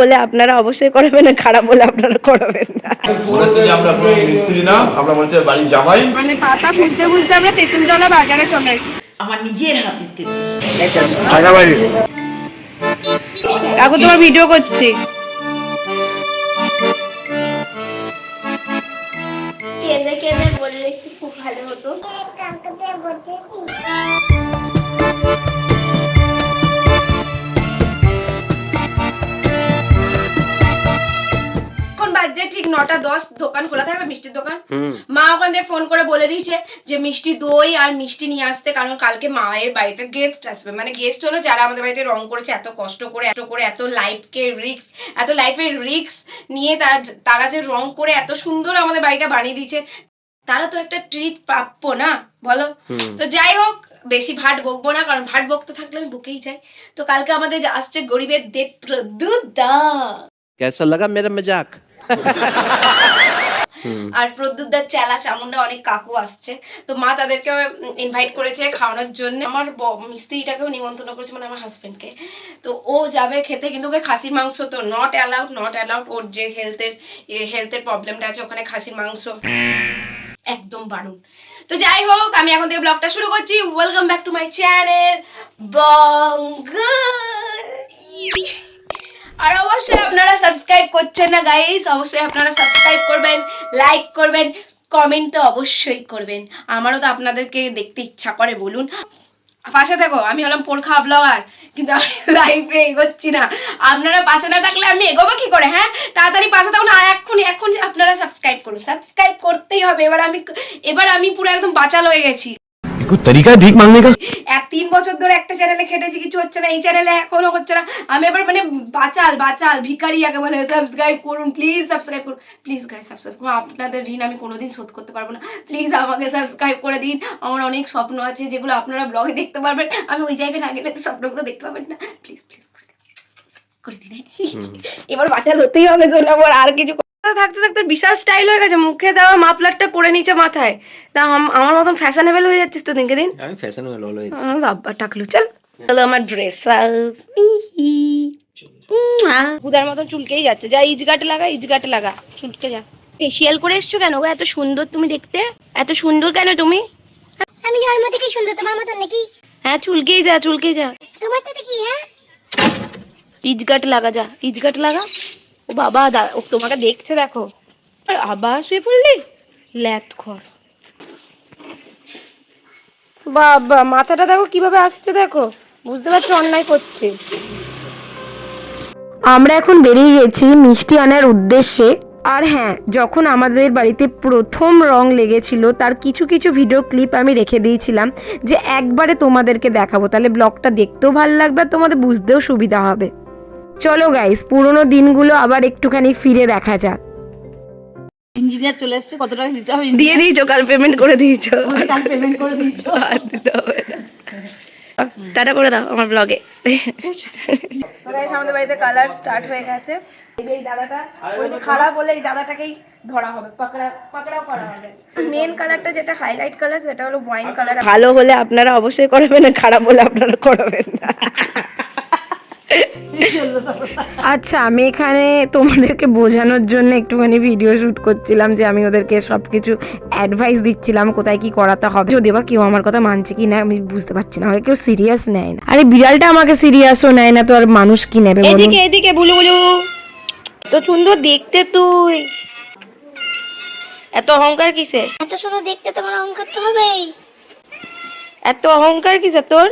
হলে আপনারা অবশ্যই করাবেন না খারাপ হলে আপনারা করাবেন না। মনে যে আমরা কোনো মিস্ত্রি না আমরা হচ্ছে বাড়ির জামাই। মানে পাতা খুঁজতে খুঁজতে আমরা তেঁতুলতলা বাজারে চলে এসেছি। আমার নিজের হাতে তেল। হায়দ্রাবাড়ি কাকু তোমার ভিডিও করছি। কেঁদে কেঁদে বললে কি খুব ভালো হতো? বাজে ঠিক নটা দশ দোকান খোলা থাকবে মিষ্টির দোকান। মা ওখান থেকে ফোন করে বলে দিয়েছে যে মিষ্টি দই আর মিষ্টি নিয়ে আসতে কারণ কালকে মায়ের বাড়িতে গেস্ট আসবে। মানে গেস্ট হলো যারা আমাদের বাড়িতে রং করেছে এত কষ্ট করে এত করে এত লাইফকে রিক্স এত লাইফের রিক্স নিয়ে তারা যে রং করে এত সুন্দর আমাদের বাড়িটা বানিয়ে দিয়েছে তারা তো একটা ট্রিট প্রাপ্য না বলো? তো যাই হোক বেশি ভাট বকবো না কারণ ভাট বকতে থাকলে আমি বকেই যাই। তো কালকে আমাদের আসছে গরিবের দেব প্রদুদা কেসা লাগা মেরা মজাক? আর প্রদ্যুৎদার চেলা চামুন্ডা অনেক কাকু আসছে। তো মা তাদেরকে ইনভাইট করেছে খাওয়ানোর জন্য। আমার মিস্ত্রিটাকেও নিমন্ত্রণ করেছে মানে আমার হাজবেন্ডকে তো ও যাবে খেতে, কিন্তু ওকে খাসির মাংস তো নট অ্যালাউড নট অ্যালাউড ওর যে হেলথের হেলথের প্রবলেমটা আছে, ওখানে খাসির মাংস একদম বারণ। তো যাই হোক, আমি এখন থেকে ব্লগটা শুরু করছি। Welcome back to my channel Banga আর অবশ্যই আপনারা সাবস্ক্রাইব করছেন না গাইস অবশ্যই আপনারা সাবস্ক্রাইব করবেন লাইক করবেন কমেন্ট তো অবশ্যই করবেন। আমারও তো আপনাদেরকে দেখতে ইচ্ছা করে, বলুন। পাশে থাকো, আমি হলাম পোরখা ব্লগার কিন্তু আমি লাইফে এগোচ্ছি না। আপনারা পাশে না থাকলে আমি এগোবো কি করে হ্যাঁ? তাড়াতাড়ি পাশে থাকুন, আর এক্ষুনি এখন আপনারা সাবস্ক্রাইব করুন। সাবস্ক্রাইব করতেই হবে, এবার আমি এবার আমি পুরো একদম বাঁচাল হয়ে গেছি। कोई तरीका है भीख मांगने का এক তিন বছর ধরে একটা চ্যানেলে খেটেছি কিছু হচ্ছে না এই চ্যানেলে এখনো হচ্ছে না আমি এবার মানে বাচাল বাচাল ভিখারি আগে বলে সাবস্ক্রাইব করুন প্লিজ সাবস্ক্রাইব করুন প্লিজ গাই সাবস্ক্রাইব করুন আপনাদের ঋণ আমি কোনোদিন শোধ করতে পারবো না প্লিজ আমাকে সাবস্ক্রাইব করে দিন আমার অনেক স্বপ্ন আছে যেগুলো আপনারা ব্লগে দেখতে পারবেন আমি ওই জায়গায় না গেলে তো স্বপ্নগুলো দেখতে পাবেন না প্লিজ প্লিজ করে দিন হ্যাঁ? এবার বাচাল হতেই হবে সোনাবার আর কিছু করতে থাকতে থাকতে বিশাল স্টাইল হয়ে গেছে। মুখে দেওয়া মাফলারটা পরে নিচে মাথায়। তা আমার মতন ফ্যাশনেবল হয়ে যাচ্ছিস তো দিনকে দিন? আমি ফ্যাশন হলো অলওয়েজ আমার বাবা টাকলু চল। চলো আমার ড্রেস হুদার মতন চুলকেই যাচ্ছে। যা ইজগাটে লাগা ইজগাটে লাগা। চুলকে যা। ফেসিয়াল করে এসছো কেন? গো এত সুন্দর তুমি দেখতে। এত সুন্দর কেন তুমি? আমি জন্ম থেকে সুন্দর তোমার মতন নাকি? হ্যাঁ চুলকেই যা চুলকেই যা। তোমার তো দেখি হ্যাঁ? ইজগাট লাগা যা। ইজগাট লাগা। ও বাবা ও তোমাকে দেখছে দেখো। আর আবার শুয়ে পড়লি? ল্যাত খর বাবা মাথাটা দেখো কীভাবে আসছে দেখো। বুঝতে পারছ অন্যায় করছে। আমরা এখন বেরিয়ে গেছি মিষ্টি আনার উদ্দেশ্যে। আর হ্যাঁ যখন আমাদের বাড়িতে প্রথম রং লেগেছিল তার কিছু কিছু ভিডিও ক্লিপ আমি রেখে দিয়েছিলাম যে একবারে তোমাদেরকে দেখাবো। তাহলে ব্লগটা দেখতেও ভালো লাগবে আর তোমাদের বুঝতেও সুবিধা হবে। চলো গাইস পুরোনো দিনগুলো আবার একটুখানি ফিরে দেখা যাক। ইঞ্জিনিয়ার চলে এসেছে কত টাকা দিতে হবে দিয়ে দিয়েছ কাল পেমেন্ট করে দিয়েছ। কাল পেমেন্ট করে দিচ্ছ আর দিতে হবে না। টাটা করে দাও আমার ব্লগে আমাদের বাড়িতে কালার স্টার্ট হয়ে গেছে। এই দাদাটা খারাপ বলে এই দাদাটাকেই ধরা হবে পাকড়া পাকড়াও করা হবে। মেন কালারটা যেটা হাইলাইট কালার সেটা হলো ওয়াইন কালার ভালো হলে আপনারা অবশ্যই করাবেন খারাপ হলে আপনারা করাবেন না। আচ্ছা আমি এখানে তোমাদেরকে বোঝানোর জন্য একটুখানি ভিডিও শুট করছিলাম যে আমি ওদেরকে সব কিছু অ্যাডভাইস দিচ্ছিলাম কোথায় কি করাতে হবে। যদি বা কেউ আমার কথা মানছে কি না আমি বুঝতে পারছি না। আমাকে কেউ সিরিয়াস নেয় না। আরে বিড়ালটা আমাকে সিরিয়াসও নেয় না তো আর মানুষ কি নেবে এদিকে এদিকে বুলু বুলু। তো সুন্দর দেখতে তুই। এত অহংকার কিসে এত সুন্দর দেখতে তোমার অহংকার তো হবেই। এত অহংকার কিসে তোর?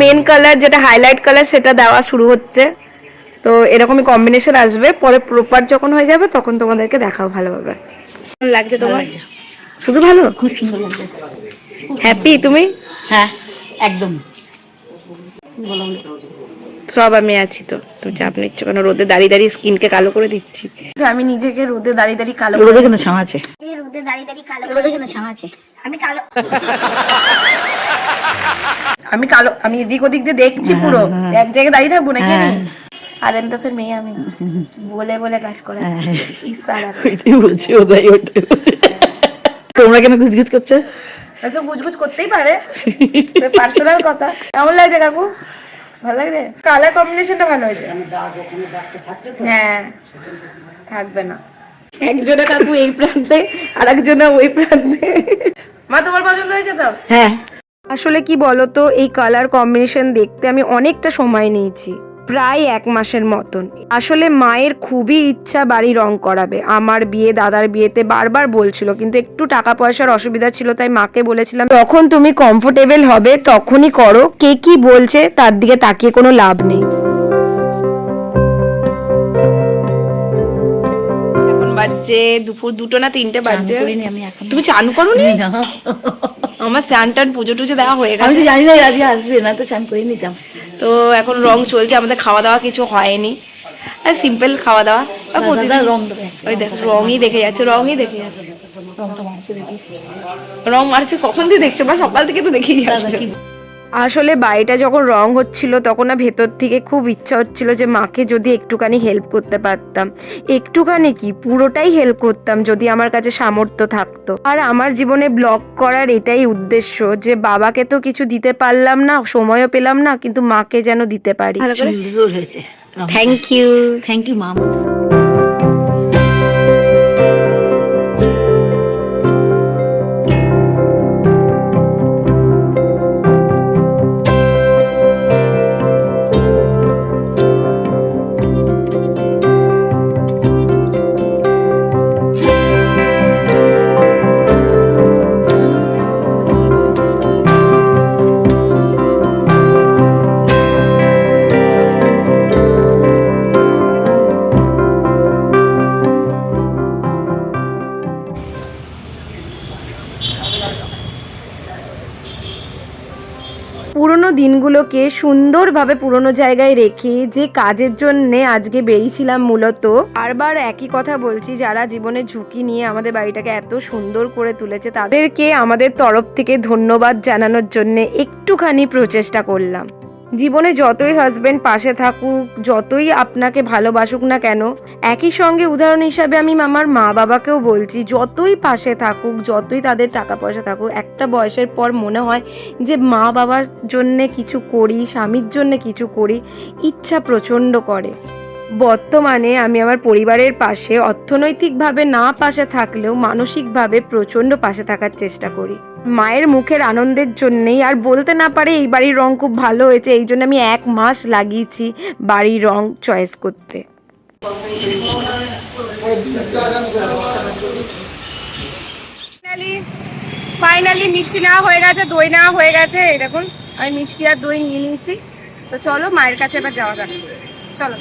মেন কালার যেটা হাইলাইট কালার সেটা দেওয়া শুরু হচ্ছে। তো এরকমই কম্বিনেশন আসবে। পরে প্রপার যখন হয়ে যাবে তখন তোমাদেরকে দেখাও ভালোভাবে। লাগছে তোমার? শুধু ভালো? খুব সুন্দর লাগবে হ্যাপি তুমি? হ্যাঁ একদম। সব আমি আছি তো। তুমি চাপ নিচ্ছ কেন? রোদে দাঁড়িয়ে দাঁড়িয়ে স্কিনকে কালো করে দিচ্ছি। আমি নিজেকে রোদে দাঁড়িয়ে দাঁড়িয়ে কালো করে রোদে কেন এই রোদে দাঁড়িয়ে দাঁড়িয়ে কালো রোদে কেন ছাম আছে? আমি কালো আমি কালো আমি এদিক ওদিক দিয়ে দেখছি পুরো। এক জায়গায় দাঁড়িয়ে থাকব নাকি আমি? আরেন মেয়ে আমি। বলে বলে কাজ করে ওইটাই বলছি ওটাই বলছি। তোমরা কেন গুজগুজ করছ? আচ্ছা গুজগুজ করতেই পারে। পার্সোনাল কথা। কেমন লাগছে কাকু? ভালো লাগছে? কালার কম্বিনেশনটা ভালো হয়েছে। হ্যাঁ থাকবে না। একজনে কাকু এই প্রান্তে আর একজনে ওই প্রান্তে। মা তোমার পছন্দ হয়েছে তো? হ্যাঁ। আসলে কি বলতো এই কালার কম্বিনেশন দেখতে আমি অনেকটা সময় নিয়েছি প্রায় এক মাসের মতন। আসলে মায়ের খুবই ইচ্ছা বাড়ি রং করাবে। আমার বিয়ে দাদার বিয়েতে বারবার বলছিল কিন্তু একটু টাকা পয়সার অসুবিধা ছিল তাই মাকে বলেছিলাম যখন তুমি কমফোর্টেবল হবে তখনই করো। কে কি বলছে তার দিকে তাকিয়ে কোনো লাভ নেই। এখন বাজছে দুপুর দুটো না তিনটে বাজছে। করিনি আমি এখন তুমি চান করোনি? আমার স্নান টান পুজো টুজো দেওয়া হয়ে আমি গেছে। তো জানি না আজকে আসবে না তো চান করে নিতাম। তো এখন রং চলছে আমাদের খাওয়া দাওয়া কিছু হয়নি। আর সিম্পল খাওয়া দাওয়া। আর প্রতিদিন রং ওই দেখ রঙই দেখে যাচ্ছে রঙই দেখে যাচ্ছে। রংটা মারছে দেখি। রং মারছে কখন দিয়ে দেখছ? বা সকাল থেকে তো দেখেই যাচ্ছে। আসলে বাড়িটা যখন রং হচ্ছিল তখন না ভেতর থেকে খুব ইচ্ছা হচ্ছিল যে মাকে যদি একটুখানি হেল্প করতে পারতাম। একটুখানি কি? পুরোটাই হেল্প করতাম যদি আমার কাছে সামর্থ্য থাকতো। আর আমার জীবনে ব্লগ করার এটাই উদ্দেশ্য যে বাবাকে তো কিছু দিতে পারলাম না সময়ও পেলাম না কিন্তু মাকে যেন দিতে পারি। Thank you thank you mum পুরোনো দিনগুলোকে সুন্দরভাবে পুরনো জায়গায় রেখে যে কাজের জন্য আজকে বেরিয়েছিলাম মূলত, বারবার একই কথা বলছি, যারা জীবনে ঝুঁকি নিয়ে আমাদের বাড়িটাকে এত সুন্দর করে তুলেছে, তাদেরকে আমাদের তরফ থেকে ধন্যবাদ জানানোর জন্য একটুখানি প্রচেষ্টা করলাম। জীবনে যতই হাজব্যান্ড পাশে থাকুক, যতই আপনাকে ভালোবাসুক না কেন, একই সঙ্গে উদাহরণ হিসাবে আমি আমার মা বাবাকেও বলছি, যতই পাশে থাকুক, যতই তাদের টাকা পয়সা থাকুক, একটা বয়সের পর মনে হয় যে মা বাবার জন্যে কিছু করি, স্বামীর জন্যে কিছু করি, ইচ্ছা প্রচণ্ড করে। বর্তমানে আমি আমার পরিবারের পাশে অর্থনৈতিকভাবে না পাশে থাকলেও মানসিকভাবে প্রচণ্ড পাশে থাকার চেষ্টা করি। মায়ের মুখের আনন্দের জন্যেই আর বলতে না পারে এই বাড়ির রং খুব ভালো হয়েছে, এই জন্য আমি এক মাস লাগিয়েছি বাড়ির রং চয়েস করতে। ফাইনালি মিষ্টি নেওয়া হয়ে গেছে, দই নেওয়া হয়ে গেছে এরকম আমি মিষ্টি আর দই নিয়ে নিয়েছি। তো চলো, মায়ের কাছে এবার যাওয়া যাক। চলো।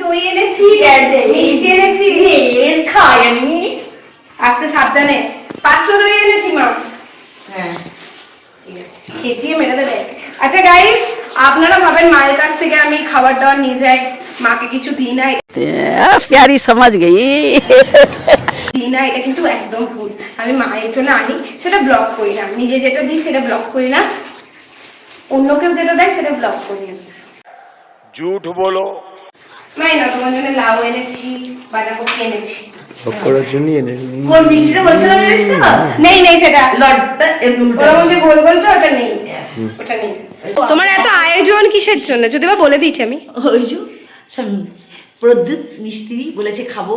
দই এনেছি মিষ্টি এনেছি খাই আমি। আস্তে সাবধানে। পাঁচশো দই এনেছি মা। হ্যাঁ। খেচিয়ে মেরে দেবে। আচ্ছা গাইস আপনারা ভাবেন মায়ের কাছ থেকে আমি খাবার দাবার নিয়ে যাই। মাকে কিছু দিই না প্যারি সমাজ গেই। দিই না এটা কিন্তু একদম ভুল। আমি মায়ের জন্য আনি সেটা ব্লক করি না। নিজে যেটা দিই সেটা ব্লক করি না। অন্য কেউ যেটা দেয় সেটা ব্লক করি না। বলো। মাই না তোমার জন্য লাউ এনেছি বাঁধাকপি এনেছি। কোন নেই নেই সেটা। ওটা নেই। ওটা নেই। তোমার এত আয়োজন কিসের জন্য? যদি বা বলে দিচ্ছি আমি। প্রদ্যুৎ মিস্ত্রি বলেছে খাব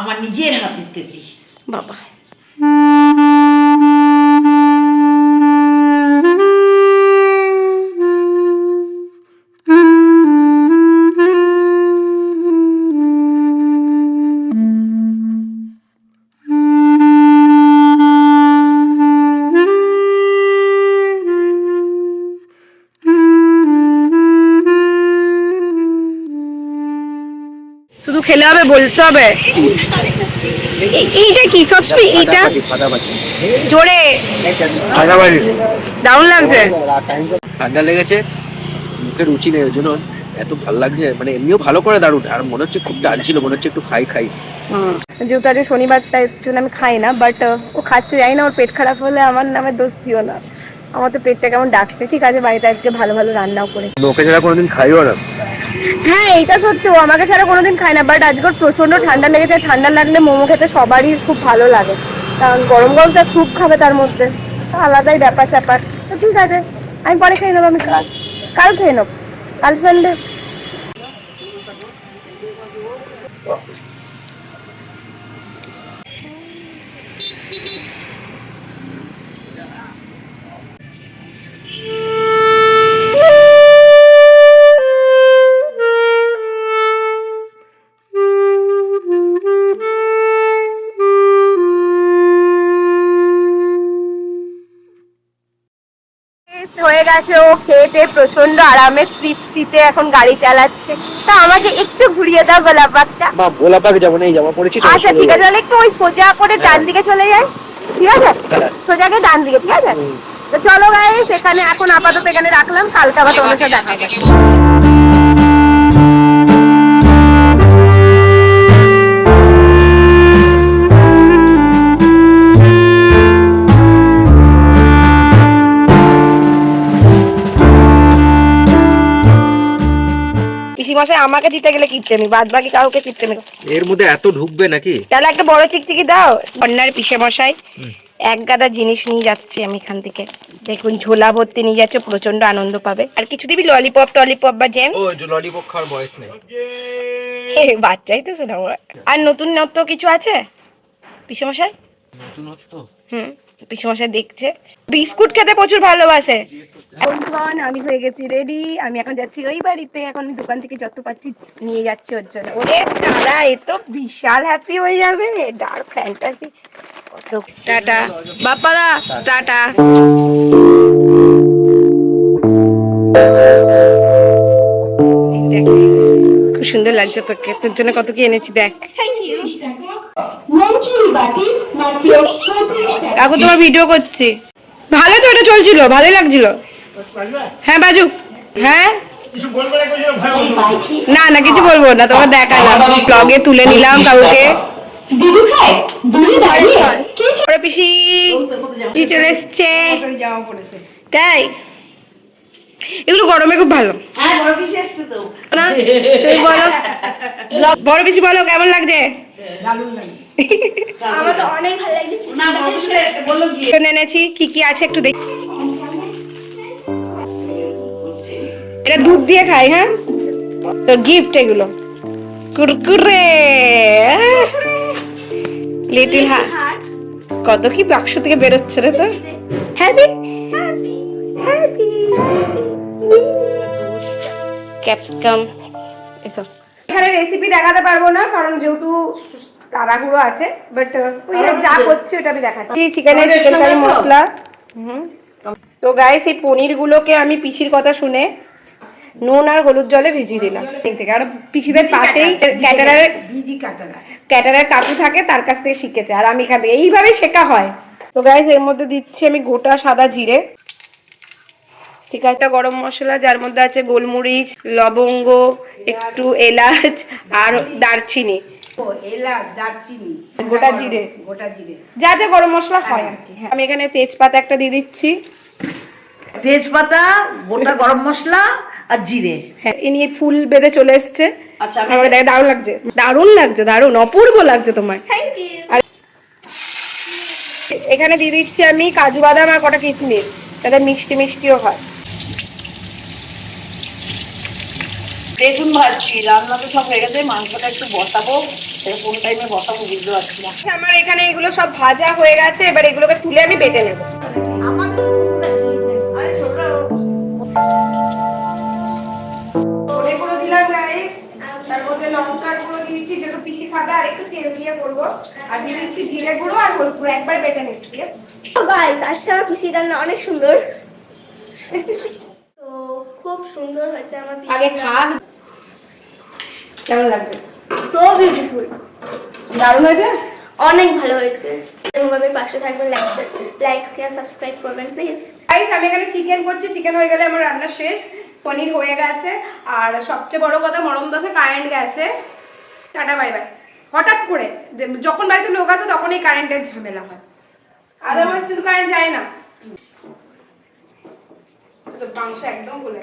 আমার নিজের হাতের তৈরি বাবা। হবে বলতে হবে। এইটা কি? সবসময় এইটা? জোরে। দারুণ লাগছে। ঠান্ডা লেগেছে। মুখে রুচি নেই ওই জন্য এত ভালো লাগছে। মানে এমনিও ভালো করে দারুণ। আর মনে হচ্ছে খুব ডাল ছিল মনে হচ্ছে একটু খাই খাই। যেহেতু আজকে শনিবার তাই জন্য আমি খাই না বাট ও খাচ্ছে জানি না ওর পেট খারাপ হলে আমার নামে দোষ দিও না। আমার তো পেটটা কেমন ডাকছে। ঠিক আছে বাড়িতে আজকে ভালো ভালো রান্নাও করে ওকে ছাড়া কোনোদিন খাইও না। হ্যাঁ এটা সত্যি। ও আমাকে ছাড়া কোনোদিন খায় না। বাট আজকে প্রচণ্ড ঠান্ডা লেগেছে। ঠান্ডা লাগলে মোমো খেতে সবারই খুব ভালো লাগে। কারণ গরম গরম তার স্যুপ খাবে তার মধ্যে আলাদাই ব্যাপার স্যাপার তো ঠিক আছে, আমি পরে খেয়ে নেব, আমি কাল কাল খেয়ে নেব। কাল সানডে হয়ে গেছে ও খেতে প্রচণ্ড আরামে তৃপ্তিতে এখন গাড়ি চালাচ্ছে। তা আমাকে একটু ঘুরিয়ে দাও গোলাপাকটা বা ভোলা পাকে যাব না এই জামা পড়েছি আচ্ছা ঠিক আছে তাহলে একটু ওই সোজা করে ডান দিকে চলে যাই ঠিক আছে? হ্যাঁ। সোজা গিয়ে ডান দিকে ঠিক আছে? তো চলো গাই সেখানে এখন আপাতত এখানে রাখলাম কালকে আবার তোমার সাথে দেখা হবে পিসিমশাই আমাকে দিতে গেলে কিপটেমি বাদ বাকি কাউকে কিপটেমি এর মধ্যে এত ঢুকবে নাকি? তাহলে একটা বড় চিকচিকি দাও। অন্যার পিসে মশাই এক গাদা জিনিস নিয়ে যাচ্ছি আমি এখান থেকে। দেখুন ঝোলা ভর্তি নিয়ে যাচ্ছে প্রচণ্ড আনন্দ পাবে। আর কিছু দিবি? ললিপপ টলিপপ বা জেম ও ললিপপ খাওয়ার বয়স নেই। বাচ্চাই তো শোনা আর নতুন নত্য কিছু আছে? পিসে মশাই? নতুনত্ব? হুম। পিসেমশাই দেখছে। বিস্কুট খেতে প্রচুর ভালোবাসে। বন্ধুগণ আমি হয়ে গেছি রেডি আমি এখন যাচ্ছি ওই বাড়িতে। এখন দোকান থেকে যত পাচ্ছি নিয়ে যাচ্ছি ওর জন্য। ওরে তারা এ তো বিশাল হ্যাপি হয়ে যাবে। Dark Fantasy tata. বাপ্পাদা টাটা। খুব সুন্দর লাগছে তোকে। তোর জন্য কত কি এনেছি দেখ। কাকু তোমার ভিডিও করছি। ভালো তো এটা চলছিল ভালোই লাগছিল। হ্যাঁ বাজু। হ্যাঁ? না না কিছু বলব না তোমার দেখালাম। ব্লগে তুলে নিলাম কাউকে ওরে পিসি পিসি চলে এসছে। তাই? এগুলো গরমে খুব ভালো। হ্যাঁ বড় পিসি বলো। বড় পিসি বলো কেমন লাগছে? আমার তো অনেক ভালো লাগছে না বড় পিসি বলল গিয়ে। চিকেন এনেছি কি কি আছে একটু দেখি। এটা দুধ দিয়ে খাই হ্যাঁ? তোর গিফট এগুলো। কুরকুরে লিটিল হার্ট কত কি বাক্স থেকে বেরোচ্ছে রে তোর? হ্যাপি ক্যাপসিকাম এসব। এখানে রেসিপি দেখাতে পারব না কারণ যেহেতু তাড়াহুড়ো আছে বাট যা করছি ওটা আমি দেখাচ্ছি। চিকেনের চিকেন কারি মশলা। তো গাইস এই পনির গুলোকে আমি পিসির কথা শুনে নুন আর হলুদ জলে ভিজিয়ে দিলাম। ঠিক থেকে আর পিসিদের পাশেই ক্যাটারারের ক্যাটারার কাকু থাকে তার কাছ থেকে শিখেছে। আর আমি এখান থেকে এইভাবেই শেখা হয়। তো গাইস এর মধ্যে দিচ্ছি আমি গোটা সাদা জিরে। ঠিক আছে একটা গরম মশলা যার মধ্যে আছে গোলমরিচ লবঙ্গ একটু এলাচ আর দারচিনি। গোটা জিরে। গোটা জিরে। যা যা গরম মশলা হয়। আর কি হ্যাঁ। আমি এখানে তেজপাতা একটা দিয়ে দিচ্ছি। তেজপাতা গোটা গরম মশলা আর জিরে। হ্যাঁ এ নিয়ে ফুল বেঁধে চলে এসছে। আচ্ছা দেখে দারুণ লাগছে। দারুণ লাগছে দারুণ অপূর্ব লাগছে তোমার থ্যাংক ইউ এখানে দিয়ে দিচ্ছি আমি কাজু বাদাম আর কটা কিশমিশ। যাতে মিষ্টি মিষ্টিও হয়। বেগুন ভাজছি রান্না তো সব হয়ে গেছে মাংসটা একটু বসাবো কোন টাইমে বসাবো বুঝতে পারছি না। আমার এখানে এগুলো সব ভাজা হয়ে গেছে এবার এগুলোকে তুলে আমি বেটে নেব। দিয়েছি যেহেতু পিসি খাবে আর একটু তেল দিয়ে করব। আর দিয়ে দিচ্ছি জিরে গুঁড়ো আর হলুদ গুঁড়ো একবার বেটে নিচ্ছি? গাইস আজকে আমার পিসি রান্না অনেক সুন্দর। খুব সুন্দর হয়েছে আমার আগে কেমন লাগছে? সো বিউটিফুল দারুণ হয়েছে? অনেক ভালো হয়েছে। এরকমভাবে পাশে থাকবেন লাইক লাইক শেয়ার সাবস্ক্রাইব করবেন প্লিজ গাইস আমি এখানে চিকেন করছি। চিকেন হয়ে গেলে আমার রান্না শেষ। পনির হয়ে গেছে। আর সবচেয়ে বড় কথা মরম দশে কারেন্ট গেছে। টাটা বাই বাই হঠাৎ করে যখন বাড়িতে লোক আছে তখনই কারেন্টের ঝামেলা হয়। আদারওয়াইজ কিন্তু কারেন্ট যায় না। মাংস একদম বলে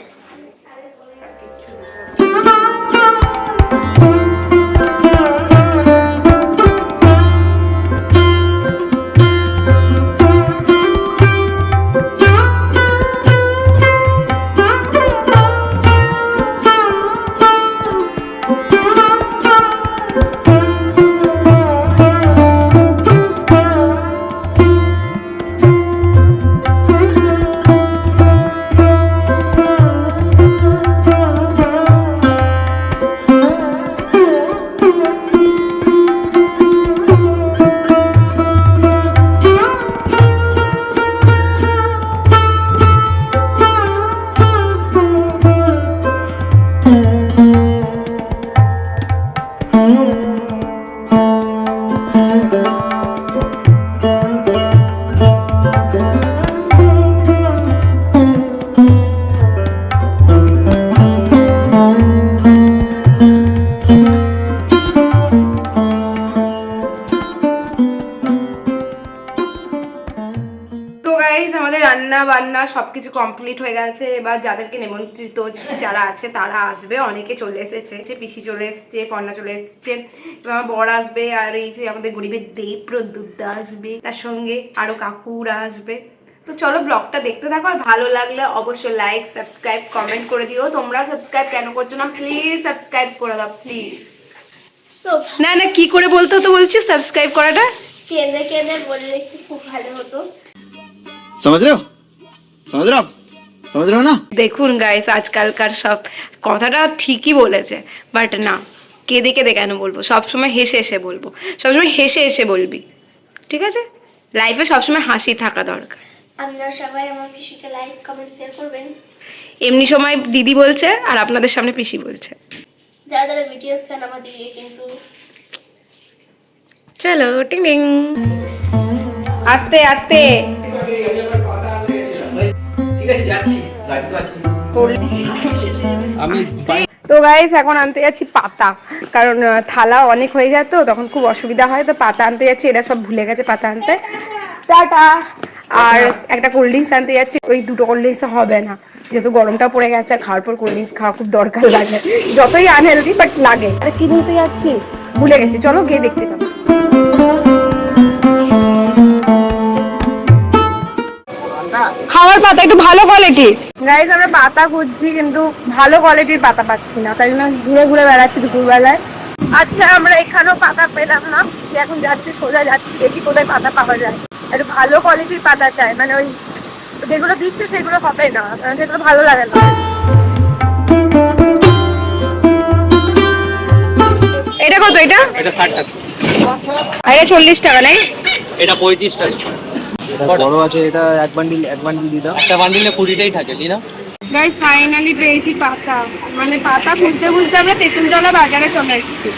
কিচ্ছু বান্না সবকিছু কমপ্লিট হয়ে গেছে এবার যাদেরকে নিমন্ত্রিত যারা আছে তারা আসবে অনেকে চলে এসেছে যে পিসি চলে এসেছে পর্ণা চলে এসেছে এবার আমার বর আসবে আর এই যে আমাদের গরিবের দেব প্রদ্যুৎ আসবে তার সঙ্গে আরো কাকুরা আসবে তো চলো ব্লগটা দেখতে থাকো আর ভালো লাগলে অবশ্যই লাইক সাবস্ক্রাইব কমেন্ট করে দিও তোমরা সাবস্ক্রাইব কেন করছো না প্লিজ সাবস্ক্রাইব করে দাও প্লিজ সো না না কি করে বলতে তো বলছি সাবস্ক্রাইব করাটা কেঁদে কেঁদে বললে কি খুব ভালো হতো समझ रहे हो समझ रहे हो आप समझ रहे हो ना দেখুন গাইস আজকালকার সব কথাটা ঠিকই বলেছে বাট না কেঁদে কেঁদে কেন বলবো সবসময় হেসে হেসে বলবো সবসময় হেসে হেসে বলবি ঠিক আছে লাইফে সবসময় হাসি থাকা দরকার আপনারা সবাই আমার পিসিকে লাইক কমেন্ট শেয়ার করবেন এমনি সময় দিদি বলছে আর আপনাদের সামনে পিসি বলছে যারা যারা বিটিএস ফ্যান আমার দিকে কিন্তু চলো টিং টিং আস্তে আস্তে তো গাইস এখন আনতে যাচ্ছি পাতা। কারণ থালা অনেক হয়ে যায় তো, তখন খুব অসুবিধা হয়, তো পাতা আনতে যাচ্ছি, এরা সব ভুলে গেছে পাতা আনতে। টাটা। আর একটা কোল্ড ড্রিঙ্কস আনতে যাচ্ছি, ওই দুটো কোল্ড ড্রিঙ্কস হবে না। যেহেতু গরমটা পড়ে গেছে, আর খাওয়ার পর কোল্ড ড্রিঙ্কস খাওয়া খুব দরকার লাগে। যতই আনহেলদি বাট লাগে। আরে, কি নিতে যাচ্ছি? ভুলে গেছি। চলো গিয়ে দেখতে পাবো খাওয়ার পাতা একটু ভালো কোয়ালিটি গাইজ আমরা পাতা খুঁজছি কিন্তু ভালো কোয়ালিটির পাতা পাচ্ছি না। তাই জন্য ঘুরে ঘুরে বেড়াচ্ছি দুপুরবেলায়। আচ্ছা আমরা এখানেও পাতা পেলাম না। এখন যাচ্ছি সোজা যাচ্ছি দেখি কোথায় পাতা পাওয়া যায়। একটু ভালো কোয়ালিটির পাতা চাই। মানে ওই যেগুলো দিচ্ছে সেগুলো হবে না। কারণ সেগুলো ভালো লাগে না। এটা কত এটা? এটা ষাট টাকা। আর এটা চল্লিশ টাকা নেই? এটা পঁয়ত্রিশ টাকা। বড় আছে এটা এক বান্ডিল এক বান্ডিল দাও। একটা বান্ডিলে কুড়িটাই থাকে দি না? গাইস ফাইনালি পেয়েছি পাতা। মানে পাতা খুঁজতে খুঁজতে আমরা তেঁতুলতলা বাজারে চলে এসেছি।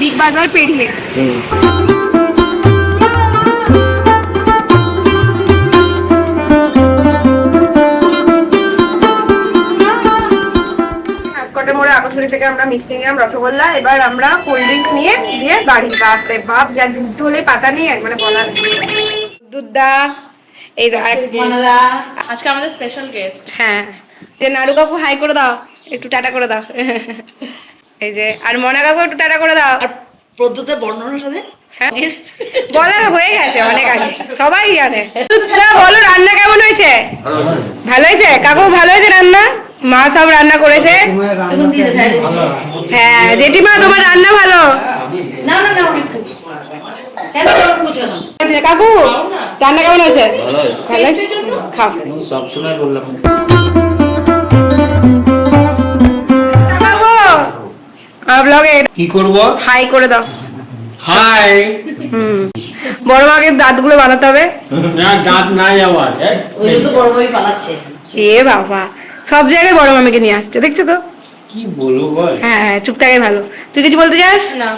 বিগ বাজার পেরিয়ে। আকর্ষণী থেকে আমরা মিষ্টি নিলাম রসগোল্লা। এবার আমরা কোল্ড ড্রিঙ্কস নিয়ে দিয়ে বাড়ি। বাপরে বাপ যা যুদ্ধ হলে পাতা নিয়ে মানে বলার দুধদা এই আজকে আমাদের স্পেশাল গেস্ট হ্যাঁ যে নাড়ু কাকু হাই করে দাও একটু টাটা করে দাও। এই যে আর মনা কাকু একটু টাটা করে দাও। আর প্রদ্যুতের বর্ণনার সাথে? বলা হয়ে গেছে অনেক আগে। সবাই জানে। বলো রান্না কেমন হয়েছে? ভালো হয়েছে? কাকু ভালো হয়েছে রান্না? মা সব রান্না করেছে? হ্যাঁ। হ্যাঁ জেঠিমা তোমার রান্না ভালো? না না না কাকু রান্না কেমন হয়েছে? খাও। সবসময় বললাম। ব্লগে কি করব? হাই করে দাও। হাই হুম বড় মাকে দাঁতগুলো বানাতে হবে। না দাঁত নাই আমার ওই জন্য তো বড় বই পালাচ্ছে। এ বাবা সব জায়গায় বড় মামিকে নিয়ে আসছে দেখছ তো? কি বলব বল? হ্যাঁ হ্যাঁ চুপ থাকে ভালো। তুই কিছু বলতে চাস? না।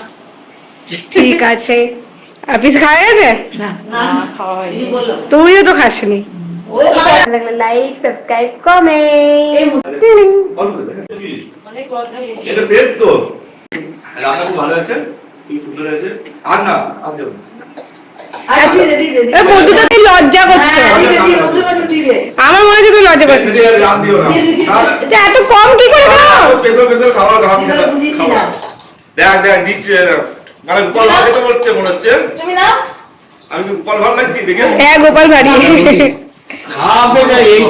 ঠিক আছে। অফিস খাওয়া গেছে? তুমিও তো খাসনি। লাইক সাবস্ক্রাইব কমেন্ট এটা পেট তো। রান্না খুব ভালো আছে সুন্দর হয়েছে? আর না আর দেবো। আমার মনে হচ্ছে লজ্জা এত কম কি করে। দেখ দেখ দিচ্ছে গোপাল তো বলছে মনে হচ্ছে? তুমি না আমি কি গোপাল ভালো লাগছি দেখে? হ্যাঁ গোপাল এই।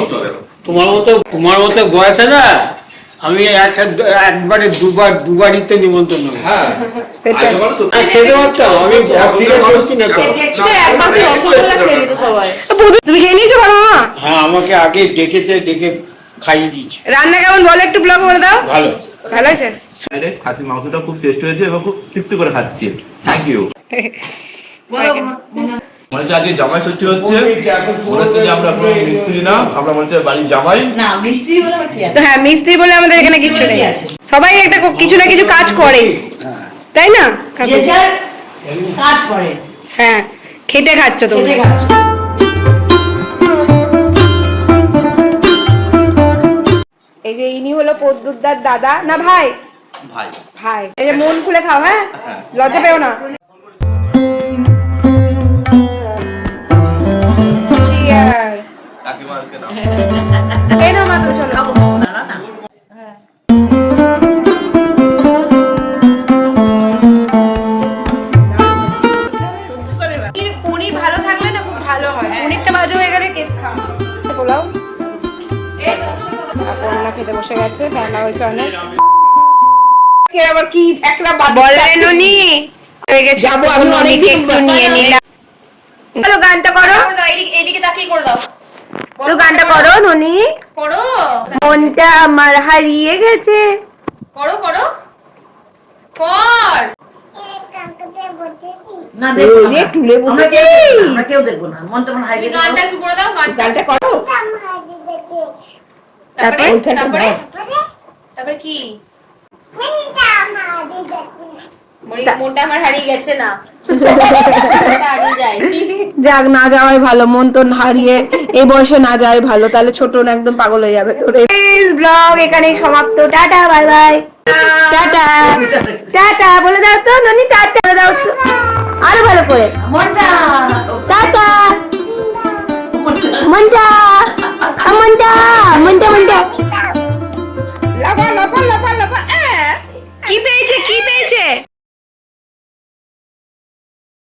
তোমার মতো তোমার মতো বয়সে না? আমি একবারে দুবার দুবারই তো নিমন্ত্রণ হ্যাঁ। খেতে আমি তুমি খেয়ে নিয়েছো বড় মামা হ্যাঁ আমাকে আগে ডেকেছে ডেকে খাইয়ে দিয়েছে। রান্না কেমন বলো একটু ব্লগ করে দাও। ভালো ভালো আছে? খাসির মাংসটা খুব টেস্ট হয়েছে এবং খুব তৃপ্তি করে খাচ্ছি। থ্যাংক ইউ বলো। মনে মনে হচ্ছে আজকে জামাই ষষ্ঠী হচ্ছে মনে হচ্ছে যে আমরা কোনো মিস্ত্রি না আমরা মনে হচ্ছে বাড়ির জামাই। না মিষ্টি বলে কি আছে? হ্যাঁ মিস্ত্রি বলে আমাদের এখানে কিছু নেই। সবাই একটা কিছু না কিছু কাজ করে। তাই না? কাজ করে। হ্যাঁ খেটে খাচ্ছ তুমি। খেতে খাচ্ছে। এই যে ইনি হলো পদ্মুদ্দার দাদা। না ভাই? ভাই। ভাই। এই যে মন খুলে খাও হ্যাঁ? হ্যাঁ। লজ্জা পেও না। পনিরটা বাজে হয়ে গেলে কেক খাওয়া পোলাও। আর কন্যা খেতে বসে গেছে বেলা হয়েছে অনেক। আবার কি একটা বলে নুনি হয়ে গেছে। যাব আমি অনেক একটু নিয়ে নিলাম চলো গানটা করো এইদিকে তাকিয়ে করে দাও চলো গানটা করো ননি করো মনটা আমার হারিয়ে গেছে। করো করো। কর। না দেখো না। রে, তুলে আমরা কেউ দেখব না, কেউ দেখব না। মন তোমার হাই গানটা একটু করে দাও গানটা করো। তারপরে? তারপরে। তারপরে? কি? মনটা আমার হারিয়ে গেছে না। যাক না যাওয়াই ভালো মন তো হারিয়ে এই বয়সে না যাওয়াই ভালো তাহলে ছোট না একদম পাগল হয়ে যাবে তোর। ব্লগ এখানে সমাপ্ত। Tata bye bye tata. Tata বলে দাও তো ননি টাটা। বলে দাও তো। আরও ভালো করে। টাটা। মন্টা। মন্টা মন্টা মন্টা। লাফা লাফা লাফা লাফা। কি পেয়েছে কি পেয়েছে?